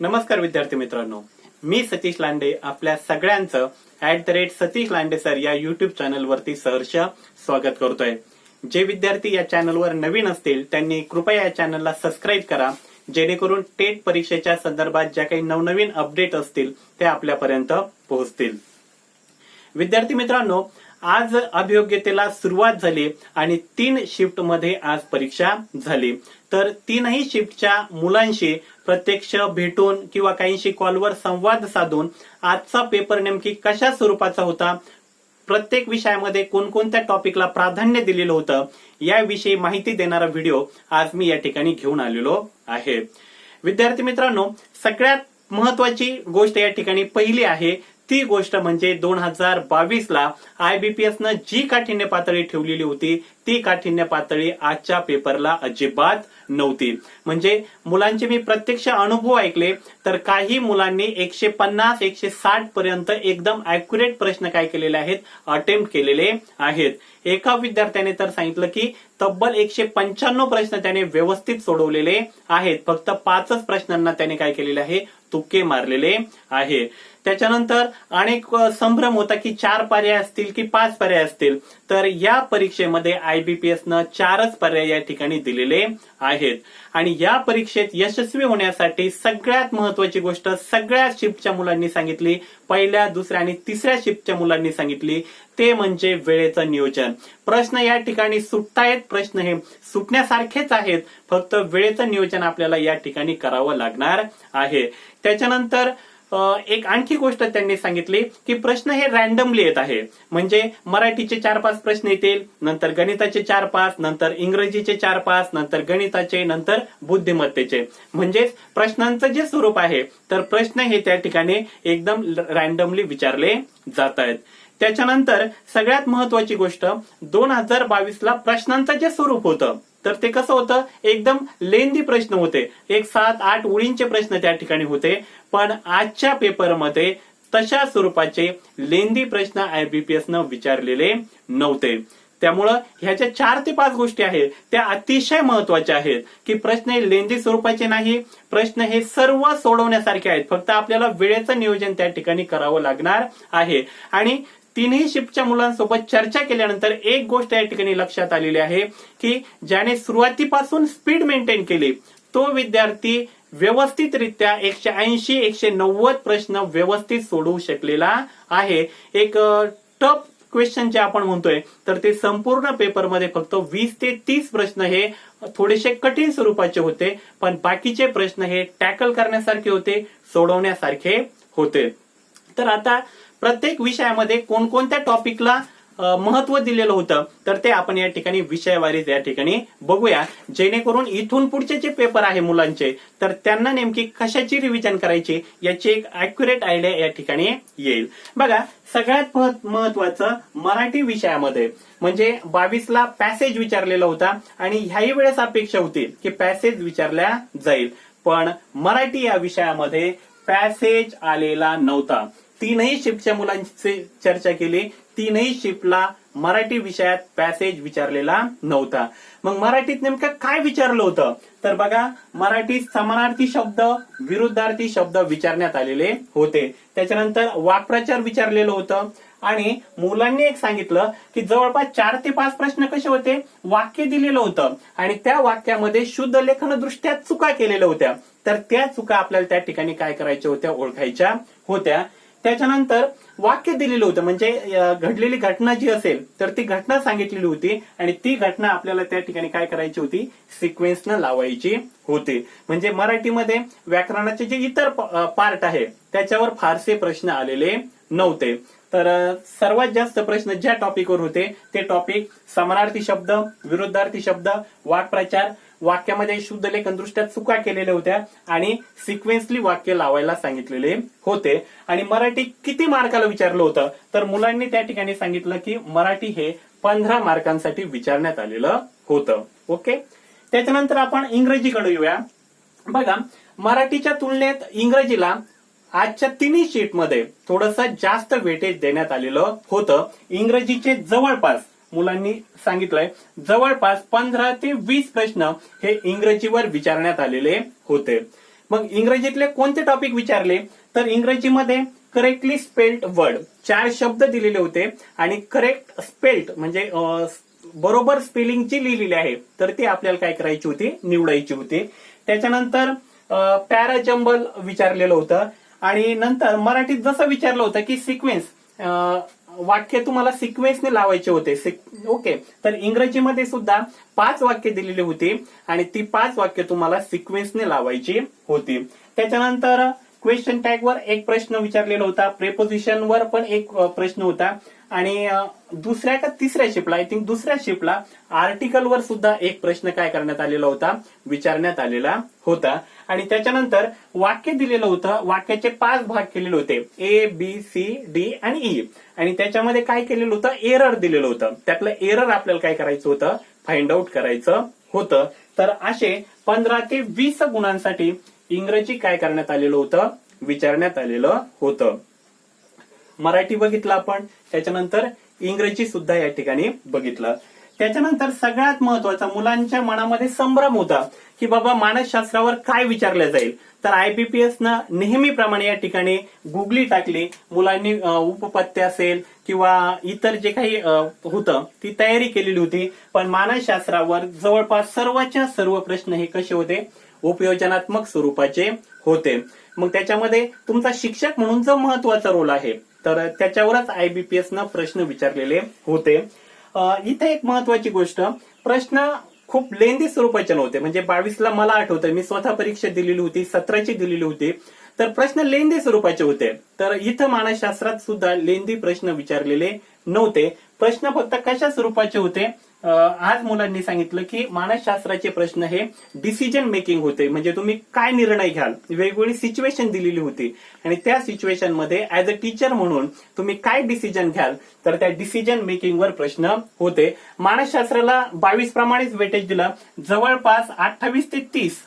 नमस्कार विद्यार्थी मित्रांनो. मी सतीश लांडे आपल्या सगळ्यांचं at the rate Satish Lande sir या युट्यूब चॅनलवरती सहर्ष स्वागत करतोय. जे विद्यार्थी या चॅनलवर नवीन असतील त्यांनी कृपया या चॅनलला सबस्क्राईब करा जेणेकरून टेट परीक्षेच्या संदर्भात ज्या काही नवनवीन अपडेट असतील ते आपल्यापर्यंत पोहोचतील. विद्यार्थी मित्रांनो आज अभियोग्यतेला सुरुवात झाली आणि तीन शिफ्टमध्ये आज परीक्षा झाली. तर तीनही शिफ्टच्या मुलांशी प्रत्यक्ष भेटून किंवा काहींशी कॉलवर संवाद साधून आजचा पेपर नेमकी कशा स्वरूपाचा होता प्रत्येक विषयामध्ये कोणकोणत्या टॉपिकला प्राधान्य दिलेलं होतं याविषयी माहिती देणारा व्हिडिओ आज मी या ठिकाणी घेऊन आलेलो आहे. विद्यार्थी मित्रांनो सगळ्यात महत्वाची गोष्ट या ठिकाणी पहिली आहे. ती गोष्ट म्हणजे दोन हजार बावीस ला आयबीपीएस न जी काठिण्य पातळी ठेवलेली होती ती काठिण्य पातळी आजच्या पेपरला अजिबात नव्हती. म्हणजे मुलांचे मी प्रत्यक्ष अनुभव ऐकले तर काही मुलांनी एकशे पन्नास एकशे साठ पर्यंत एकदम अॅक्युरेट प्रश्न काय केलेले आहेत? अटेम्प्ट केलेले आहेत. एका विद्यार्थ्याने तर सांगितलं की तब्बल एकशे पंच्याण्णव प्रश्न त्याने व्यवस्थित सोडवलेले आहेत. फक्त पाचच प्रश्नांना त्याने काय केलेले आहे? तुक्के मारलेले आहे. त्याच्यानंतर अनेक संभ्रम होता की चार पर्याय असतील की पाच पर्याय असतील. तर या परीक्षेमध्ये आयबीपीएस न चारच पर्याय या ठिकाणी दिलेले आहेत. आणि या परीक्षेत यशस्वी होण्यासाठी सगळ्यात महत्वाची गोष्ट सगळ्या शिफ्टच्या मुलांनी सांगितली. पहिल्या दुसऱ्या आणि तिसऱ्या शिफ्टच्या मुलांनी सांगितली. ते म्हणजे वेळेचं नियोजन. प्रश्न या ठिकाणी सुटतायत. प्रश्न हे सुटण्यासारखेच आहेत. फक्त वेळेचं नियोजन आपल्याला या ठिकाणी करावं लागणार आहे. त्याच्यानंतर एक आणखी गोष्ट त्यांनी सांगितली की प्रश्न हे रॅन्डमली येत आहे. म्हणजे मराठीचे चार पाच प्रश्न येतील नंतर गणिताचे चार पाच नंतर इंग्रजीचे चार पाच नंतर गणिताचे नंतर बुद्धिमत्तेचे. म्हणजेच प्रश्नांचं जे स्वरूप आहे तर प्रश्न हे त्या ठिकाणी एकदम रॅन्डमली विचारले जात आहेत. त्याच्यानंतर सगळ्यात महत्वाची गोष्ट दोन हजार बावीस ला प्रश्नांचं जे स्वरूप होतं तर ते कसं होतं? एकदम लेंदी प्रश्न होते. एक सात आठ ओळींचे प्रश्न त्या ठिकाणी होते. पण आजच्या पेपरमध्ये तशा स्वरूपाचे लेंदी प्रश्न आयबीपीएस न विचारलेले नव्हते. त्यामुळं ह्याच्या चार ते पाच गोष्टी आहेत. त्या अतिशय महत्त्वाच्या आहेत की प्रश्न हे लेंदी स्वरूपाचे नाही. प्रश्न हे सर्व सोडवण्यासारखे आहेत. फक्त आपल्याला वेळेचं नियोजन त्या ठिकाणी करावं लागणार आहे. आणि तिन्ही शिफ्टच्या मुलांसोबत चर्चा केल्यानंतर एक गोष्ट या ठिकाणी लक्षात आलेली आहे की ज्याने सुरुवातीपासून स्पीड मेंटेन केली तो विद्यार्थी व्यवस्थितरित्या एकशे ऐंशी एकशे नव्वद प्रश्न व्यवस्थित सोडवू शकलेला आहे. एक टप क्वेश्चन जे आपण म्हणतोय तर ते संपूर्ण पेपरमध्ये फक्त वीस ते तीस प्रश्न हे थोडेसे कठीण स्वरूपाचे होते पण बाकीचे प्रश्न हे टॅकल करण्यासारखे होते सोडवण्यासारखे होते. तर आता प्रत्येक विषयामध्ये कोणकोणत्या टॉपिकला महत्त्व दिलेलं होतं तर ते आपण या ठिकाणी विषयवारीच या ठिकाणी बघूया. जेणेकरून इथून पुढचे जे पेपर आहे मुलांचे तर त्यांना नेमकी कशाची रिव्हिजन करायची याची एक अॅक्युरेट आयडिया या ठिकाणी येईल. बघा सगळ्यात महत्वाचं मराठी विषयामध्ये म्हणजे बावीसला पॅसेज विचारलेला होता आणि ह्याही वेळेस अपेक्षा होती की पॅसेज विचारल्या जाईल. पण मराठी या विषयामध्ये पॅसेज आलेला नव्हता. तीनही शिफ्टच्या मुलांची चर्चा केली. तीनही शिफ्टला मराठी विषयात पॅसेज विचारलेला नव्हता. मग मराठीत नेमकं काय विचारलं होतं? तर बघा मराठीत समानार्थी शब्द विरुद्धार्थी शब्द विचारण्यात आलेले होते. त्याच्यानंतर वाक्प्रचार विचारलेलं होतं. आणि मुलांनी एक सांगितलं की जवळपास चार ते पाच प्रश्न कसे होते? वाक्य दिलेलं होतं. आणि त्या वाक्यामध्ये शुद्ध लेखन दृष्ट्या चुका केलेल्या होत्या. तर त्या चुका आपल्याला त्या ठिकाणी काय करायच्या होत्या? ओळखायच्या होत्या. त्याच्यानंतर वाक्य दिलेलं होतं. म्हणजे घडलेली घटना जी असेल तर ती घटना सांगितलेली होती आणि ती घटना आपल्याला त्या ठिकाणी काय करायची होती? सिक्वेन्सनं लावायची होती. म्हणजे मराठीमध्ये व्याकरणाचे जे इतर पार्ट आहे त्याच्यावर फारसे प्रश्न आलेले नव्हते. तर सर्वात जास्त प्रश्न ज्या टॉपिकवर होते ते टॉपिक समानार्थी शब्द विरुद्धार्थी शब्द वाक्प्रचार वाक्यामध्ये शुद्ध लेखन दृष्ट्या चुका केलेल्या होत्या आणि सिक्वेन्सली वाक्य लावायला सांगितलेले होते. आणि मराठी किती मार्काला विचारलं होतं? तर मुलांनी त्या ठिकाणी सांगितलं की मराठी हे पंधरा मार्कांसाठी विचारण्यात आलेलं होतं. ओके त्याच्यानंतर आपण इंग्रजीकडे येऊया. बघा मराठीच्या तुलनेत इंग्रजीला आजच्या तिन्ही शीटमध्ये थोडस जास्त वेटेज देण्यात आलेलं होतं. इंग्रजीचे जवळपास मुलांनी सांगितलंय. जवळपास पंधरा ते वीस प्रश्न हे इंग्रजीवर विचारण्यात आलेले होते. मग इंग्रजीतले कोणते टॉपिक विचारले? तर इंग्रजीमध्ये करेक्टली स्पेल्ड वर्ड चार शब्द दिलेले होते आणि करेक्ट स्पेल्ड म्हणजे बरोबर स्पेलिंगची लिहिलेली आहे तर ती आपल्याला काय करायची होती? निवडायची होती. त्याच्यानंतर पॅराजंबल विचारलेलं होतं. आणि नंतर मराठीत जसं विचारलं होतं की सिक्वेन्स वाक्य तुम्हाला सिक्वेन्सने लावायचे होते. सिक- ओके तर इंग्रजीमध्ये सुद्धा पाच वाक्य दिलेली होती आणि ती पाच वाक्य तुम्हाला सिक्वेन्सने लावायची होती. त्याच्यानंतर क्वेश्चन टॅग वर एक प्रश्न विचारलेला होता. प्रेपोजिशन वर पण एक प्रश्न होता. आणि दुसऱ्या का तिसऱ्या शिपला आय थिंक दुसऱ्या शिपला आर्टिकल वर सुद्धा एक प्रश्न काय करण्यात आलेला होता विचारण्यात आलेला होता. आणि त्याच्यानंतर वाक्य दिलेलं होतं वाक्याचे पाच भाग केलेले होते ए बी सी डी आणि ई आणि त्याच्यामध्ये काय केलेलं होतं एरर दिलेलं होतं. त्यातलं एरर आपल्याला काय करायचं होतं फाइंड आउट करायचं होतं. तर असे पंधरा ते वीस गुणांसाठी इंग्रजी काय करण्यात आलेलं होतं विचारण्यात आलेलं होतं. मराठी बघितलं आपण. त्याच्यानंतर इंग्रजी सुद्धा या ठिकाणी बघितलं. त्याच्यानंतर सगळ्यात महत्त्वाचा मुलांच्या मनामध्ये संभ्रम होता की बाबा मानसशास्त्रावर काय विचारलं जाईल. तर आयबीपीएस न नेहमीप्रमाणे या ठिकाणी गुगली टाकली. मुलांनी उपपत्य उपपत्ती असेल किंवा इतर जे काही होतं ती तयारी केलेली होती. पण मानसशास्त्रावर जवळपास सर्वच्या सर्व प्रश्न हे कसे होते? उपयोजनात्मक स्वरूपाचे होते. मग त्याच्यामध्ये तुमचा शिक्षक म्हणून जो महत्त्वाचा रोल आहे तर त्याच्यावरच आयबीपीएस न प्रश्न विचारलेले होते. इथे एक महत्वाची गोष्ट प्रश्न खूप लेंदी स्वरूपाचे नव्हते. म्हणजे बावीसला मला आठवतं मी स्वतः परीक्षा दिलेली होती सतराची दिलेली होती. तर प्रश्न लेंदी स्वरूपाचे होते. तर इथं मानसशास्त्रात सुद्धा लेंदी प्रश्न विचारलेले नव्हते. प्रश्न फक्त कशा स्वरूपाचे होते? आज मुलांनी सांगितलं की मानसशास्त्राचे प्रश्न हे डिसिजन मेकिंग होते. म्हणजे तुम्ही काय निर्णय घ्याल? वेगवेगळी सिच्युएशन दिलेली होती. आणि त्या सिच्युएशनमध्ये ऍज अ टीचर म्हणून तुम्ही काय डिसिजन घ्याल? तर त्या डिसिजन मेकिंग वर प्रश्न होते. मानसशास्त्राला बावीस प्रमाणेच वेटेज दिलं. जवळपास अठ्ठावीस ते तीस.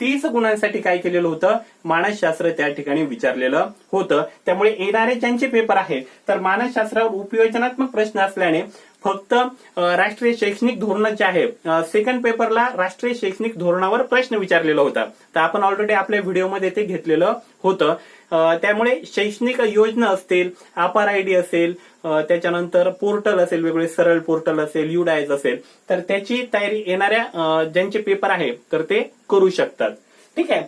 तीस गुणांसाठी काय केलेलं होतं? मानसशास्त्र त्या ठिकाणी विचारलेलं होतं. त्यामुळे येणारे ज्यांचे पेपर आहे तर मानसशास्त्रावर उपयोजनात्मक प्रश्न असल्याने फक्त राष्ट्रीय शैक्षणिक धोरण जे आहे सेकंड पेपरला राष्ट्रीय शैक्षणिक धोरणावर प्रश्न विचारलेला होता. तर आपण ऑलरेडी आपल्या व्हिडिओमध्ये ते घेतलेलं होतं. त्यामुळे शैक्षणिक योजना असतील अपार आय डी असेल त्याच्यानंतर पोर्टल असेल वेगवेगळे सरळ पोर्टल असेल युडायज असेल तर त्याची तयारी येणाऱ्या ज्यांचे पेपर आहे तर ते करू शकतात. ठीक आहे?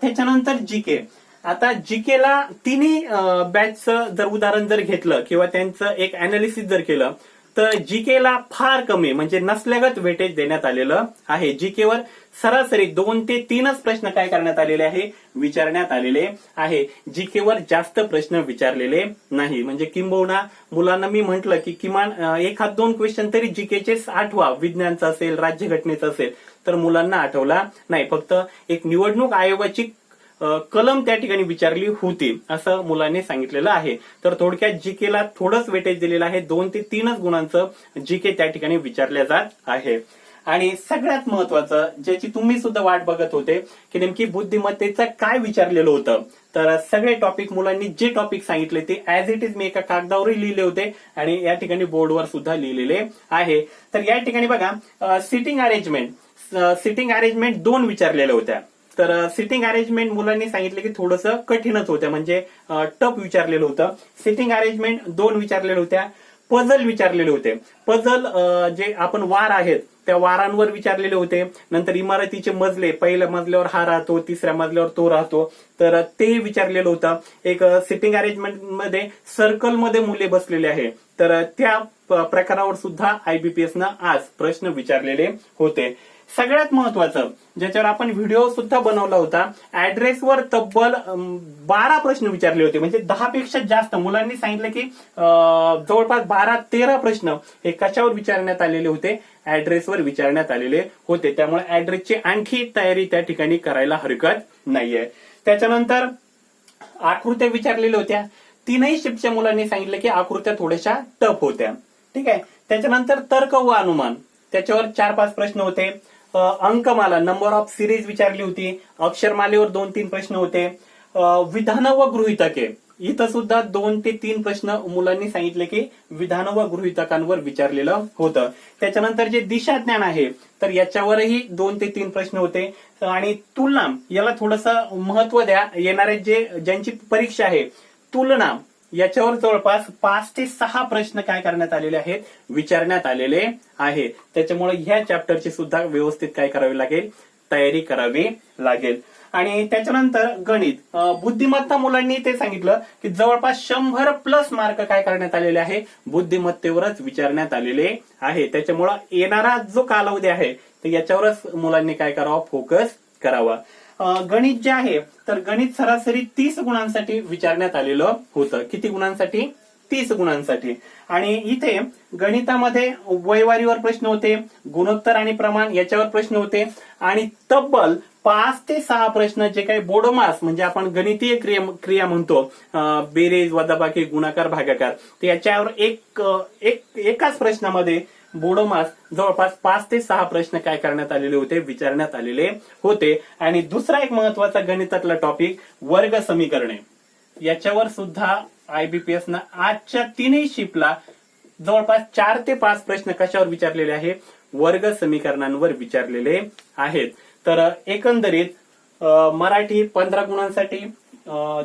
त्याच्यानंतर जी के आता जीकेला तिन्ही बॅचचं जर उदाहरण जर घेतलं किंवा त्यांचं एक अनालिसिस जर केलं तर जीकेला फार कमी म्हणजे नसल्यागत वेटेज देण्यात आलेलं आहे. जीकेवर सरासरी दोन ते तीनच प्रश्न काय करण्यात आलेले आहे? विचारण्यात आलेले आहे. जीकेवर जास्त प्रश्न विचारलेले नाही. म्हणजे किंबहुना मुलांना मी म्हंटल की किमान एखाद दोन क्वेश्चन तरी जीकेचे आठवा. विज्ञानचा असेल राज्यघटनेचं असेल तर मुलांना आठवला नाही. फक्त एक निवडणूक आयोगाची कलम त्या ठिकाणी विचारली होती असं मुलांनी सांगितलेलं आहे. तर थोडक्यात जीकेला थोडंच वेटेज दिलेलं आहे. दोन ते तीनच गुणांचं जीके त्या ठिकाणी विचारल्या जात आहे. आणि सगळ्यात महत्वाचं ज्याची तुम्ही सुद्धा वाट बघत होते की नेमकी बुद्धिमत्तेचं काय विचारलेलं होतं. तर सगळे टॉपिक मुलांनी जे टॉपिक सांगितले ते ऍज इट इज मी एका कागदावरही लिहिले होते आणि या ठिकाणी बोर्डवर सुद्धा लिहिलेले आहे. तर या ठिकाणी बघा सिटिंग अरेंजमेंट सिटिंग अरेंजमेंट दोन विचारलेल्या होत्या. तर सिटिंग अरेंजमेंट मुलांनी सांगितलं की थोडंसं कठीणच होतं. म्हणजे टप विचारलेलं होतं. सिटिंग अरेंजमेंट दोन विचारलेल्या होत्या. पझल विचारलेले होते. पझल जे आपण वार आहेत त्या वारांवर विचारलेले होते. नंतर इमारतीचे मजले पहिल्या मजल्यावर हा राहतो तिसऱ्या मजल्यावर तो राहतो. तर ते विचारलेलं होतं. एक सिटिंग अरेंजमेंटमध्ये सर्कलमध्ये मुले बसलेले आहे. तर त्या प्रकारावर सुद्धा आयबीपीएस न आज प्रश्न विचारलेले होते. सगळ्यात महत्वाचं ज्याच्यावर आपण व्हिडिओ सुद्धा बनवला होता ऍड्रेसवर तब्बल बारा प्रश्न विचारले होते. म्हणजे दहा पेक्षा जास्त मुलांनी सांगितलं की जवळपास बारा तेरा प्रश्न हे कशावर विचारण्यात आलेले होते? ऍड्रेसवर विचारण्यात आलेले होते. त्यामुळे ऍड्रेसची आणखी तयारी त्या ठिकाणी करायला हरकत नाहीये. त्याच्यानंतर आकृत्या विचारलेल्या होत्या. तीनही शिफ्टच्या मुलांनी सांगितलं की आकृत्या थोड्याशा टफ होत्या. ठीक आहे? त्याच्यानंतर तर्क व अनुमान. त्याच्यावर चार पाच प्रश्न होते. अंकमाला नंबर ऑफ सिरीज विचारली होती. अक्षरमालेवर दोन तीन प्रश्न होते. विधान व गृहितके. इथं सुद्धा दोन ते तीन प्रश्न मुलांनी सांगितले की विधान व गृहितकांवर विचारलेलं होतं. त्याच्यानंतर जे दिशा ज्ञान आहे तर याच्यावरही दोन ते तीन प्रश्न होते. आणि तुलना याला थोडस महत्त्व द्या. येणारे जे ज्यांची परीक्षा आहे तुलना याच्यावर जवळपास पाच ते सहा प्रश्न काय करण्यात आलेले आहेत विचारण्यात आलेले आहे त्याच्यामुळे ह्या चॅप्टरची सुद्धा व्यवस्थित काय करावी लागेल? तयारी करावी लागेल. आणि त्याच्यानंतर गणित. बुद्धिमत्ता मुलांनी ते सांगितलं की जवळपास शंभर प्लस मार्क काय करण्यात आलेले आहे? बुद्धिमत्तेवरच विचारण्यात आलेले आहे. त्याच्यामुळं येणारा जो कालावधी आहे तर याच्यावरच मुलांनी काय करावं? फोकस करावा. गणित जे आहे तर गणित सरासरी तीस गुणांसाठी विचारण्यात आलेलं होतं. किती गुणांसाठी? तीस गुणांसाठी. आणि इथे गणितामध्ये वयवारीवर प्रश्न होते गुणोत्तर आणि प्रमाण याच्यावर प्रश्न होते आणि तब्बल पाच ते सहा प्रश्न जे काही बोडोमास म्हणजे आपण गणितीय क्रिया क्रिया म्हणतो बेरेज बेरीज वजाबाकी गुणाकार भागाकार तर याच्यावर एक एक एकाच प्रश्नामध्ये बोडोमास जवळपास पाच ते सहा प्रश्न काय करण्यात आलेले होते विचारण्यात आलेले होते. आणि दुसरा एक महत्त्वाचा गणितातला टॉपिक वर्ग समीकरणे. याच्यावर सुद्धा आयबीपीएस न आजच्या तीनही शिपला जवळपास चार ते पाच प्रश्न कशावर विचारलेले आहे? वर्ग समीकरणांवर विचारलेले आहेत. तर एकंदरीत मराठी पंधरा गुणांसाठी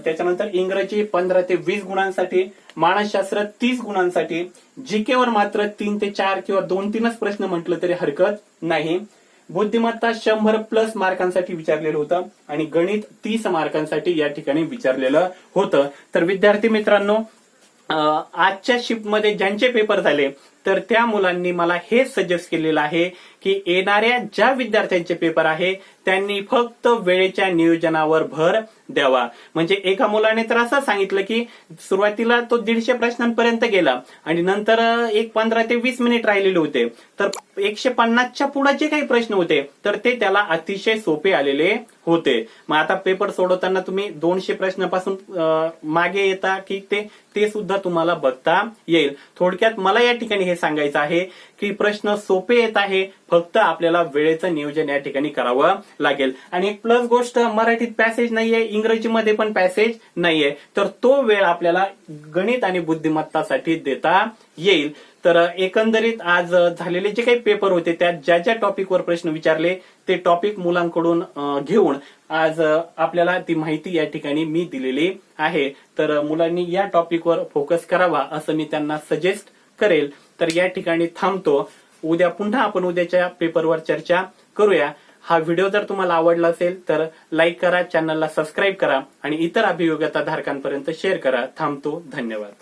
त्याच्यानंतर इंग्रजी पंधरा ते वीस गुणांसाठी मानसशास्त्र तीस गुणांसाठी जीके वर मात्र तीन ते चार किंवा दोन तीनच प्रश्न म्हटलं तरी हरकत नाही. बुद्धिमत्ता शंभर प्लस मार्कांसाठी विचारलेलं होतं आणि गणित तीस मार्कांसाठी या ठिकाणी विचारलेलं होतं. तर विद्यार्थी मित्रांनो अं, आजच्या शिफ्टमध्ये ज्यांचे पेपर झाले तर त्या मुलांनी मला हे सजेस्ट केलेलं आहे की येणाऱ्या ज्या विद्यार्थ्यांचे पेपर आहे त्यांनी फक्त वेळेच्या नियोजनावर भर द्यावा. म्हणजे एका मुलाने तर असं सांगितलं की सुरुवातीला तो दीडशे प्रश्नांपर्यंत गेला आणि नंतर एक पंधरा ते वीस मिनिट राहिलेले होते. तर एकशे पन्नासच्या पुढे जे काही प्रश्न होते तर ते त्याला अतिशय सोपे आलेले होते. मग आता पेपर सोडवताना तुम्ही दोनशे प्रश्नापासून मागे येता की ते ते सुद्धा तुम्हाला बघता येईल. थोडक्यात मला या ठिकाणी हे सांगायचं आहे की प्रश्न सोपे येत आहे फक्त आपल्याला वेळेचं नियोजन या ठिकाणी करावं लागेल. आणि एक प्लस गोष्ट मराठीत पॅसेज नाहीये इंग्रजीमध्ये पण पॅसेज नाहीये. तर तो वेळ आपल्याला गणित आणि बुद्धिमत्तासाठी देता येईल. तर एकंदरीत आज झालेले जे काही पेपर होते त्यात ज्या ज्या टॉपिकवर प्रश्न विचारले ते टॉपिक मुलांकडून घेऊन आज आपल्याला ती माहिती या ठिकाणी मी दिलेली आहे. तर मुलांनी या टॉपिकवर फोकस करावा असं मी त्यांना सजेस्ट करेल. तर या ठिकाणी थांबतो. उद्या पुन्हा आपण उद्याच्या पेपरवर चर्चा करूया. हा व्हिडिओ जर तुम्हाला आवडला असेल तर लाईक करा चॅनलला सबस्क्राईब करा आणि इतर अभियोगता धारकांपर्यंत शेअर करा. थांबतो. धन्यवाद.